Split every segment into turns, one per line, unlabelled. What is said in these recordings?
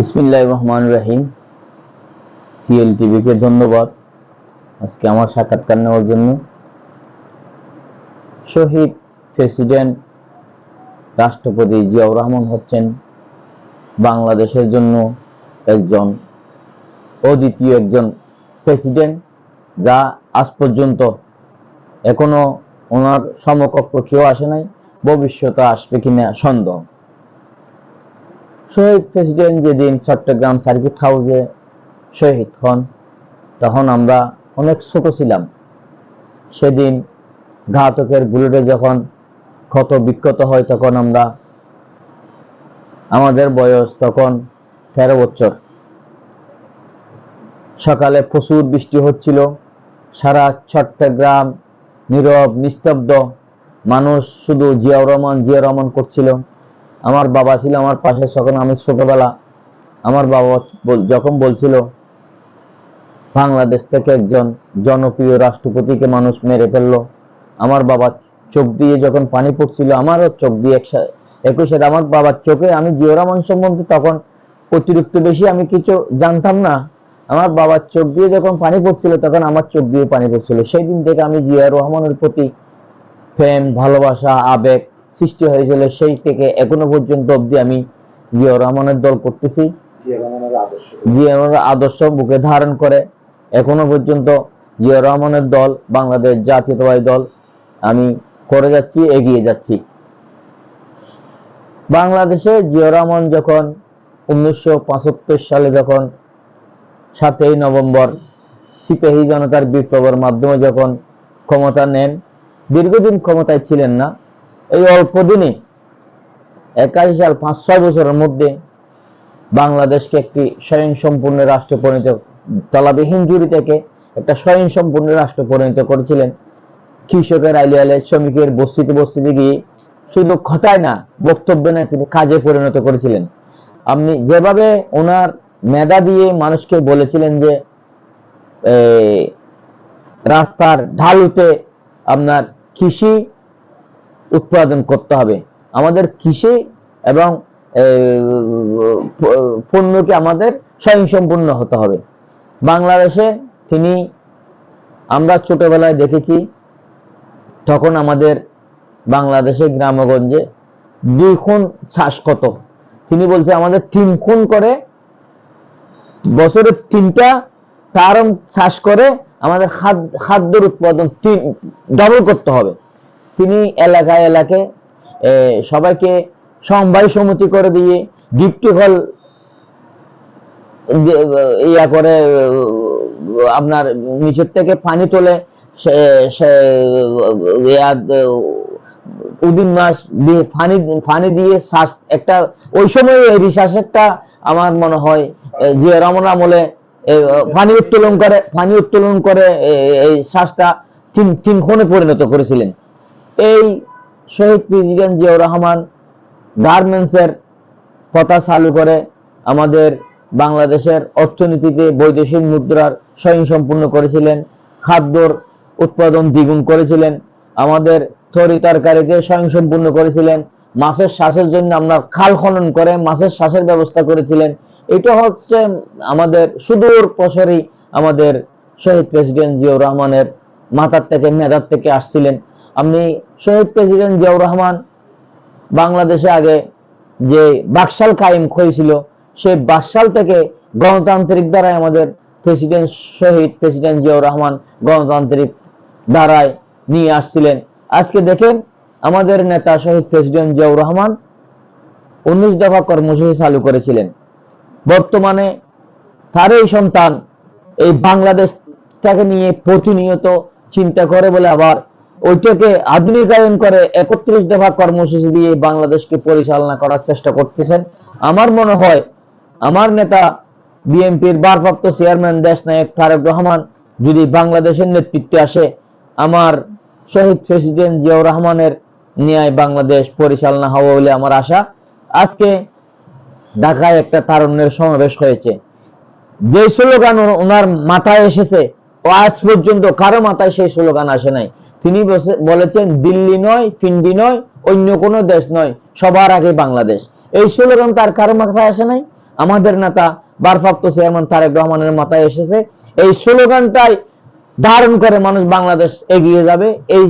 ইসমিল্লাহ রহমান রাহিম। CL টিভিকে ধন্যবাদ। আজকে আমার সাক্ষাৎকার নেওয়ার জন্য শহীদ প্রেসিডেন্ট রাষ্ট্রপতি জিয়াউর রহমান হচ্ছেন বাংলাদেশের জন্য একজন অদ্বিতীয় একজন প্রেসিডেন্ট, যা আজ পর্যন্ত এখনও ওনার সমকক্ষ কেউ আসে নাই, ভবিষ্যতে আসবে কিনা সন্দেহ। শহীদ প্রেসিডেন্ট যেদিন চট্টগ্রাম সার্কিট হাউসে শহীদ হন, তখন আমরা অনেক ছোট ছিলাম। সেদিন ঘাতকের বুলেটে যখন ক্ষত বিক্ষত হয়, তখন আমরা, আমাদের বয়স তখন তেরো বছর। সকালে প্রচুর বৃষ্টি হচ্ছিল। সারা চট্টগ্রাম নীরব, নিস্তব্ধ মানুষ শুধু জিয়াউর রহমান জিয়া রহমান করছিল। আমার বাবা ছিল আমার পাশে তখন আমি ছোটবেলা আমার বাবা যখন বলছিল, বাংলাদেশ থেকে একজন জনপ্রিয় রাষ্ট্রপতিকে মানুষ মেরে ফেলল। আমার বাবা চোখ দিয়ে যখন পানি পড়ছিল, আমারও চোখ দিয়ে একসাথে সাথে আমার বাবার চোখে আমি জিয়া রহমান সম্বন্ধে তখন অতিরিক্ত বেশি আমি কিছু জানতাম না। আমার বাবার চোখ দিয়ে যখন পানি পড়ছিল, তখন আমার চোখ দিয়ে পানি পড়ছিল। সেই দিন থেকে আমি জিয়া রহমানের প্রতি প্রেম, ভালোবাসা, আবেগ সৃষ্টি হয়েছিল সেই থেকে এখনও পর্যন্ত অবধি আমি জিয়া রহমানের দল করতেছি।
জিয়া রহমানের আদর্শ।
জিয়া রহমানের আদর্শ বুকে ধারণ করে এখনও পর্যন্ত জিয়া রহমানের দল বাংলাদেশ জাতীয়তাবাদী দল আমি করে যাচ্ছি এগিয়ে যাচ্ছি। বাংলাদেশে জিয়া রহমান যখন উনিশশো পঁচাত্তর সালে যখন সাতই নভেম্বর সিপাহী জনতার বিপ্লবের মাধ্যমে যখন ক্ষমতা নেন দীর্ঘদিন ক্ষমতায় ছিলেন না এই অল্প দিনে একাশি সাল পাঁচ ছয় বছরের মধ্যে বাংলাদেশকে একটি স্বয়ং সম্পূর্ণ রাষ্ট্র পরিণত, তলাবিহীন জুড়ি থেকে একটা স্বয়ং সম্পূর্ণ রাষ্ট্র পরিণত করেছিলেন। কৃষকের আইলিয়ালে শ্রমিকের বস্তিতে বস্তিতে গিয়ে শুধু কথায় না, বক্তব্য না, তিনি কাজে পরিণত করেছিলেন। আপনি যেভাবে ওনার মেধা দিয়ে মানুষকে বলেছিলেন যে রাস্তার ঢালুতে আপনার কৃষি উৎপাদন করতে হবে। আমাদের কৃষি এবং পণ্যকে আমাদের স্বয়ংসম্পূর্ণ হতে হবে। বাংলাদেশে তিনি, আমরা ছোটবেলায় দেখেছি, তখন আমাদের বাংলাদেশে গ্রামগঞ্জে দুই খুন চাষ কত তিনি বলছে, আমাদের তিন খুন করে, বছরে তিনটা টার্ম চাষ করে আমাদের খাদ- খাদ্যের উৎপাদন ডবল করতে হবে। তিনি এলাকায় এলাকায় সবাইকে সমবায় সমিতি করে দিয়ে গিফট হল ইয়া করে আপনার নিচের থেকে পানি তোলে উদিন মাস দিয়ে ফানি ফানি দিয়ে শ্বাস, একটা, ওই সময় এই একটা আমার মনে হয় যে জিয়া রহমান আমলে ফানি উত্তোলন করে ফানি উত্তোলন করে এই শ্বাসটা তিন তিন ক্ষণে পরিণত করেছিলেন। এই শহীদ প্রেসিডেন্ট জিয়াউর রহমান গার্মেন্টসের কথা চালু করে আমাদের বাংলাদেশের অর্থনীতিতে বৈদেশিক মুদ্রার স্বয়ংসম্পূর্ণ করেছিলেন, খাদ্যর উৎপাদন দ্বিগুণ করেছিলেন, আমাদের তরি তরকারিকে স্বয়ংসম্পূর্ণ করেছিলেন, মাছের শ্বাসের জন্য আমরা খাল খনন করে মাছের শ্বাসের ব্যবস্থা করেছিলেন। এটা হচ্ছে আমাদের সুদূর প্রসারী আমাদের শহীদ প্রেসিডেন্ট জিয়াউর রহমানের মাথার থেকে, মেধার থেকে আসছিলেন। আপনি শহীদ প্রেসিডেন্ট জিয়াউর রহমান বাংলাদেশে আগে যে বাকশাল কায়েম হয়েছিল সেই বাকশাল থেকে গণতান্ত্রিক দ্বারাই আমাদের প্রেসিডেন্ট শহীদ প্রেসিডেন্ট জিয়াউর রহমান গণতান্ত্রিক দ্বারায় নিয়ে আসছিলেন। আজকে দেখেন আমাদের নেতা শহীদ প্রেসিডেন্ট জিয়াউর রহমান উনিশ দফা কর্মসূচি চালু করেছিলেন। বর্তমানে তার এই সন্তান এই বাংলাদেশটাকে নিয়ে প্রতিনিয়ত চিন্তা করে বলে আবার ওইটাকে আধুনিকায়ন করে একত্রিশ দফা কর্মসূচি দিয়ে বাংলাদেশকে পরিচালনা করার চেষ্টা করতেছেন। আমার মনে হয়, আমার নেতা, বিএনপির ভারপ্রাপ্ত চেয়ারম্যান দেশ নায়ক তারেক রহমান যদি বাংলাদেশের নেতৃত্বে আসে, আমার শহীদ প্রেসিডেন্ট জিয়াউর রহমানের ন্যায় বাংলাদেশ পরিচালনা হবে বলে আমার আশা। আজকে ঢাকায় একটা তারুণ্যের সমাবেশ হয়েছে। যে স্লোগান ওনার মাথায় এসেছে, ও আজ পর্যন্ত কারও মাথায় সেই স্লোগান আসে নাই। তিনি বলেছেন, দিল্লি নয়, ফিন্ডি নয়, অন্য কোনো দেশ নয়, সবার আগে বাংলাদেশ। এই স্লোগান তার কারও মাথায় আসে নাই? আমাদের নেতা ভারপ্রাপ্ত চেয়ারম্যান তারেক রহমানের মাথায় এসেছে। এই স্লোগানটাই ধারণ করে মানুষ বাংলাদেশ এগিয়ে যাবে। এই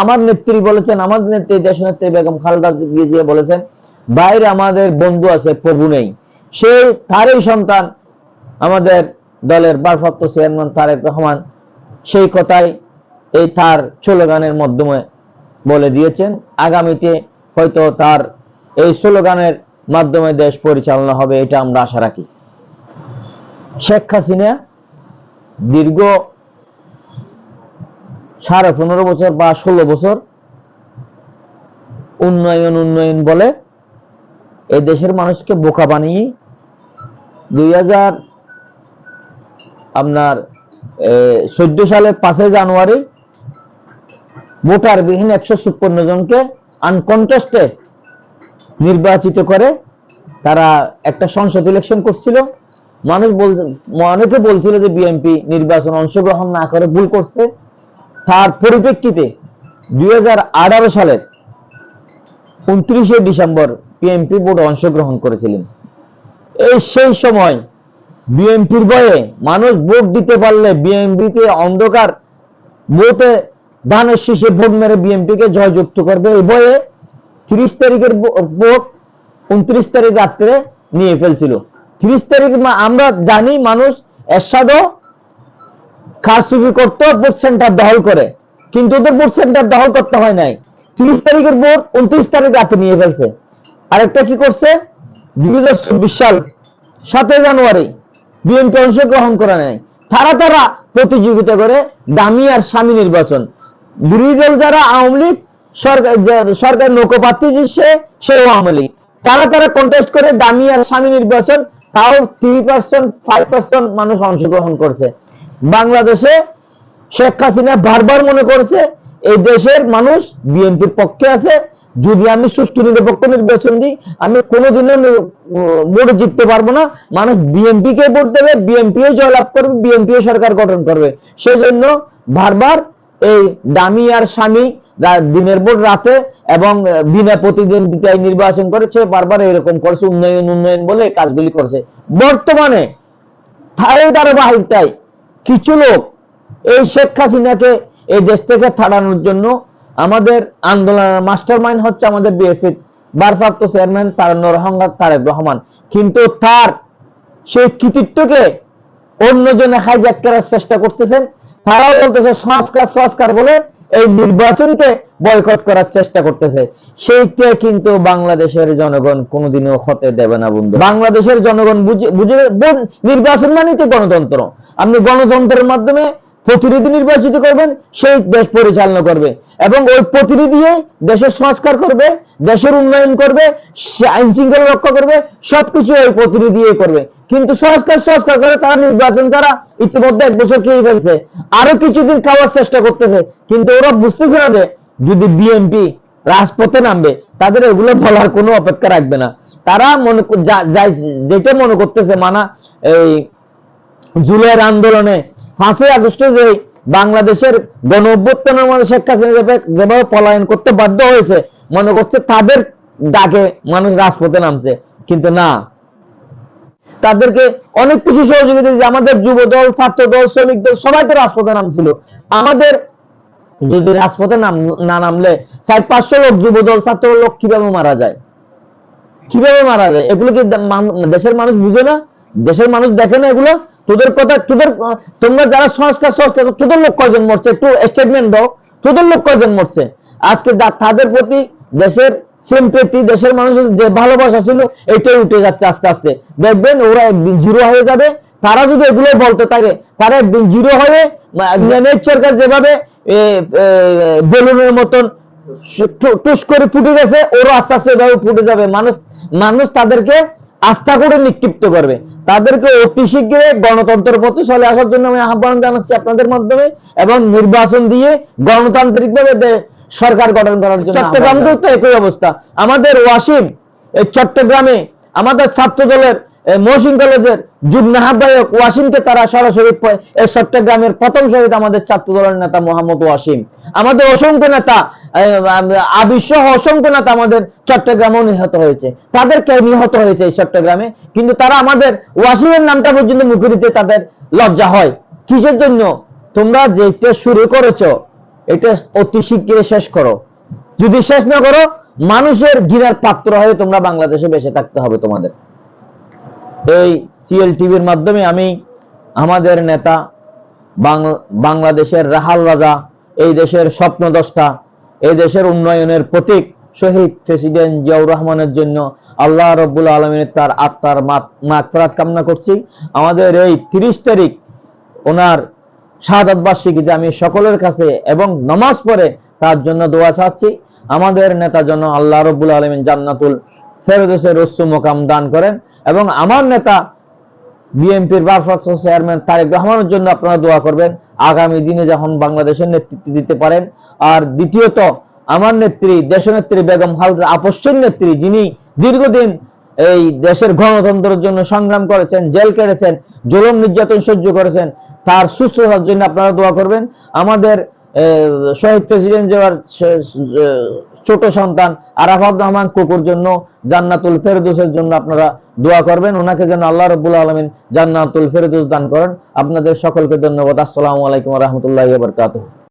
আমার নেত্রী বলেছেন, আমার নেত্রী দেশ নেত্রী বেগম খালেদা জিয়া বলেছেন বাইরে আমাদের বন্ধু আছে, প্রভু নেই। সেই তারই সন্তান আমাদের দলের ভারপ্রাপ্ত চেয়ারম্যান তারেক রহমান সেই কথাই এই তার স্লোগানের মাধ্যমে বলে দিয়েছেন, আগামীতে হয়তো তার এই স্লোগানের মাধ্যমে দেশ পরিচালনা হবে, এটা আমরা আশা রাখি। শেখ হাসিনা দীর্ঘ সাড়ে পনেরো বছর বা ষোলো বছর উন্নয়ন উন্নয়ন বলে এই দেশের মানুষকে বোকা বানিয়ে দুই হাজার আপনার চোদ্দ সালের পাঁচই জানুয়ারি ভোটার বিহীন একশো ছাপ্পান্ন জনকে আনকন্টেস্টে নির্বাচিত করে তারা একটা সংসদ ইলেকশন করছিল। মানুষ বল, অনেকে বলছিল যে বিএনপি নির্বাচন অংশগ্রহণ না করে ভুল করছে। তার পরিপ্রেক্ষিতে দু হাজার আঠারো সালের উনত্রিশে ডিসেম্বর বিএনপি ভোটে অংশগ্রহণ করেছিলেন। এই সেই সময় বিএনপির ভয়ে মানুষ ভোট দিতে পারলে বিএনপিকে অন্ধকার, ভোটে ধানের শীষে ভোট মেরে বিএনপিকে জয়যুক্ত করবে। এই ভয়ে তিরিশ তারিখের ভোট উনত্রিশ তারিখ রাত্রে নিয়ে ফেলছিল। তিরিশ তারিখ আমরা জানি মানুষ এরশাদও কারচুপি করতো, ভোট সেন্টার দখল করে। কিন্তু ওদের ভোট সেন্টার দখল করতে হয় নাই। তিরিশ তারিখের ভোট উনত্রিশ তারিখ রাতে নিয়ে ফেলছে। আরেকটা কি করছে? দুই হাজার চব্বিশ সাল, সাতই জানুয়ারি, বিএনপি অংশগ্রহণ করে নেয় তারা তারা প্রতিযোগিতা করে দামি আর স্বামী নির্বাচন। বিরোধী দল যারা আওয়ামী লীগ, সরকার যে- সরকার নৌকোপাত্রী যে সে, সেও আওয়ামী লীগ। তারা তারা কন্টেস্ট করে দামি আর স্বামী নির্বাচন, তাও থ্রি পার্সেন্ট ফাইভ পার্সেন্ট মানুষ অংশগ্রহণ করছে। বাংলাদেশে শেখ হাসিনা বারবার মনে করেছে, এই দেশের মানুষ বিএনপির পক্ষে আছে, যদি আমি সুষ্ঠু নিরপেক্ষ নির্বাচন দিই, আমি কোনোদিনও ভোট জিততে পারব না। মানুষ বিএনপি কে ভোট দেবে বিএনপি জয়লাভ করবে বিএনপি সরকার গঠন করবে। সেজন্য বারবার এই দামি আর স্বামী দিনের ভোট রাতে এবং বিনা প্রতিদ্বন্দ্বিতায় নির্বাচন করেছে বারবার এরকম করছে, উন্নয়ন উন্নয়ন বলে কাজগুলি করছে। বর্তমানে থাই ধারাবাহিকতায় কিছু লোক এই শেখ হাসিনাকে এই দেশ থেকে থাড়ানোর জন্য আমাদের আন্দোলনের মাস্টার মাইন্ড হচ্ছে আমাদের বিএফএ ভারপ্রাপ্ত চেয়ারম্যান তারান্নর রহমান, তারেক রহমান। কিন্তু তার সেই কৃতিত্বকে অন্যজনে হাইজ্যাক করার চেষ্টা করতেছেন। তারাও বলতেছে সংস্কার সংস্কার বলে এই নির্বাচনকে বয়কট করার চেষ্টা করতেছে। সেইটা কিন্তু বাংলাদেশের জনগণ কোনোদিনও হতে দেবে না, বন্ধু। বাংলাদেশের জনগণ বুঝে বুঝে, নির্বাচন মানে তো গণতন্ত্র। আপনি গণতন্ত্রের মাধ্যমে প্রতিনিধি নির্বাচিত করবেন, সেই দেশ পরিচালনা করবে। এবং ওই প্রতিনিধি দেশের সংস্কার করবে, দেশের উন্নয়ন করবে আইন শৃঙ্খলা রক্ষা করবে, সবকিছু ওই প্রতিনিধি করবে। কিন্তু সংস্কার সংস্কার করে তারা নির্বাচন তারা ইতিমধ্যে এক বছর খেয়ে ফেলছে। আরও কিছুদিন খাওয়ার চেষ্টা করতেছে, কিন্তু ওরা বুঝতেছে না যে যদি বিএনপি রাজপথে নামবে, তাদের এগুলো বলার কোনো অপেক্ষা রাখবে না। তারা মনে যেটা মনে করতেছে, মানা এই জুলাইয়ের আন্দোলনে পাঁচই আগস্টে যে বাংলাদেশের গণ অভ্যুত্থানের মধ্যে শেখ হাসিনা যেভাবে- পলায়ন করতে বাধ্য হয়েছে, মনে করছে তাদের ডাকে মানুষ রাজপথে নামছে। কিন্তু না। তাদেরকে অনেক কিছু সহযোগিতা দিয়েছে। আমাদের যুব দল ছাত্র দল শ্রমিক দল সবাই তো রাজপথে নামছিল। আমাদের যদি রাজপথে নাম না নামলে ষাট পাঁচশো লোক যুব দল ছাত্র লোক কীভাবে মারা যায়? কীভাবে মারা যায়? এগুলো কি দেশের মানুষ বুঝে না? দেশের মানুষ দেখে না এগুলো? তোদের কথা, তোদের তোমরা যারা সংস্কার সংস্কার তোদের লোক কয়জন মরছে? একটু স্টেটমেন্ট দাও। তোদের লোক কয়জন মরছে? আজকে তাদের প্রতি দেশের সিম্পেটি দেশের মানুষের যে ভালোবাসা ছিল, এটাই উঠে যাচ্ছে আস্তে আস্তে। দেখবেন ওরা একদিন জিরো হয়ে যাবে। তারা যদি এগুলো বলতে থাকে, তারা একদিন জিরো হয়ে সরকার যেভাবে বেলুনের মতন টুস করে ফুটে গেছে ওরও আস্তে আস্তে এভাবে ফুটে যাবে। মানুষ মানুষ তাদেরকে আস্থা করে নিক্ষিপ্ত করবে। তাদেরকে অতি শীঘ্রই গণতন্ত্রের পথে চলে আসার জন্য আমি আহ্বান জানাচ্ছি আপনাদের মাধ্যমে এবং নির্বাচন দিয়ে গণতান্ত্রিক ভাবে সরকার গঠন করার জন্য চট্টগ্রামকেও তো একই অবস্থা। আমাদের ওয়াসিম চট্টগ্রামে আমাদের ছাত্র দলের মহসিন কলেজের যুগ্ম আহ্বায়ক ওয়াসিমকে তারা সরাসরি চট্টগ্রামের প্রথম শহীদ আমাদের ছাত্র দলের নেতা মোহাম্মদ ওয়াসিম। আমাদের অসংখ্য নেতা আবিসহ অসংখ্য নেতা আমাদের চট্টগ্রামেও নিহত হয়েছে। তাদের কেউ নিহত হয়েছে এই চট্টগ্রামে। কিন্তু তারা আমাদের ওয়াসিমের নামটা পর্যন্ত মুখে দিতে তাদের লজ্জা হয়। কিসের জন্য? তোমরা যেটা শুরু করেছ, এটা অতি শীঘ্রই শেষ করো। যদি শেষ না করো, মানুষের ঘৃণার পাত্র হয়ে তোমরা বাংলাদেশে বেঁচে থাকতে হবে তোমাদের। এই সিএল টিভির মাধ্যমে আমি আমাদের নেতা বাংলাদেশের রাহাল রাজা, এই দেশের স্বপ্নদ্রষ্টা এই দেশের উন্নয়নের প্রতীক শহীদ প্রেসিডেন্ট জিয়াউর রহমানের জন্য আল্লাহ রব্বুল আলমিনের তার আত্মার মাত্রাত কামনা করছি। আমাদের এই তিরিশ তারিখ ওনার শাহাদ বার্ষিকীতে আমি সকলের কাছে এবং নমাজ পড়ে তার জন্য দোয়া চাচ্ছি। আমাদের নেতা যেন আল্লাহ রব্বুল আলমিন জান্নাতুল ফেরদোসের উচ্চ মোকাম দান করেন এবং আমার নেতা বিএনপির ভারপ্রাপ্ত চেয়ারম্যান তারেক রহমানের জন্য আপনারা দোয়া করবেন। আগামী দিনে যখন বাংলাদেশের নেতৃত্ব দিতে পারেন, আর দ্বিতীয়ত, আমার নেত্রী, দেশনেত্রী বেগম খালেদা আপসের নেত্রী, যিনি দীর্ঘদিন এই দেশের গণতন্ত্রের জন্য সংগ্রাম করেছেন, জেল কেটেছেন জলম নির্যাতন সহ্য করেছেন, তার সুস্থতার জন্য আপনারা দোয়া করবেন। আমাদের শহীদ প্রেসিডেন্ট যাওয়ার ছোট সন্তান আরাফাত রহমান কুকুর জন্য জান্নাতুল ফেরদোসের জন্য আপনারা দোয়া করবেন। ওনাকে যেন আল্লাহ রবুল আলমিন জান্নাতুল ফেরদোস দান করেন। আপনাদের সকলকে ধন্যবাদ। আসসালামু আলাইকুম রহমতুল্লাহ বরকাতুহ।